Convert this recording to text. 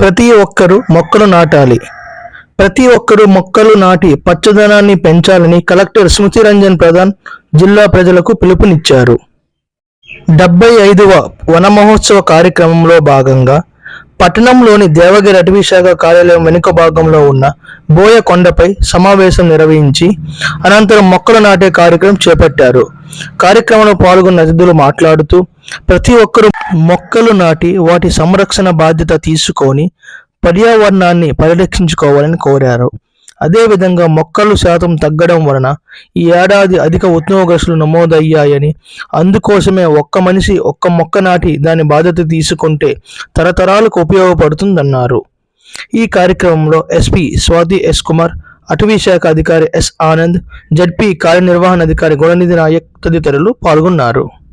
ప్రతి ఒక్కరూ మొక్కలు నాటాలి. ప్రతి ఒక్కరూ మొక్కలు నాటి పచ్చదనాన్ని పెంచాలని కలెక్టర్ స్మృతి రంజన్ ప్రధాన్ జిల్లా ప్రజలకు పిలుపునిచ్చారు. డెబ్బై ఐదవ వన మహోత్సవ కార్యక్రమంలో భాగంగా పట్టణంలోని దేవగిరి అటవీ శాఖ కార్యాలయం వెనుక భాగంలో ఉన్న బోయ కొండపై సమావేశం నిర్వహించి అనంతరం మొక్కలు నాటే కార్యక్రమం చేపట్టారు. కార్యక్రమంలో పాల్గొన్న అతిథులు మాట్లాడుతూ ప్రతి ఒక్కరూ మొక్కలు నాటి వాటి సంరక్షణ బాధ్యత తీసుకొని పర్యావరణాన్ని పరిరక్షించుకోవాలని కోరారు. అదేవిధంగా మొక్కలు శాతం తగ్గడం వలన ఈ ఏడాది అధిక ఉష్ణోగ్రతలు నమోదయ్యాయని అందుకోసమే ఒక్క మనిషి ఒక్క మొక్క నాటి దాని బాధ్యత తీసుకుంటే తరతరాలకు ఉపయోగపడుతుందన్నారు. ఈ కార్యక్రమంలో ఎస్పీ స్వాతి ఎస్ కుమార్ అటవీ శాఖ అధికారి ఎస్ ఆనంద్ జడ్పీ కార్యనిర్వహణ అధికారి గుణనిధి నాయక్ తదితరులు పాల్గొన్నారు.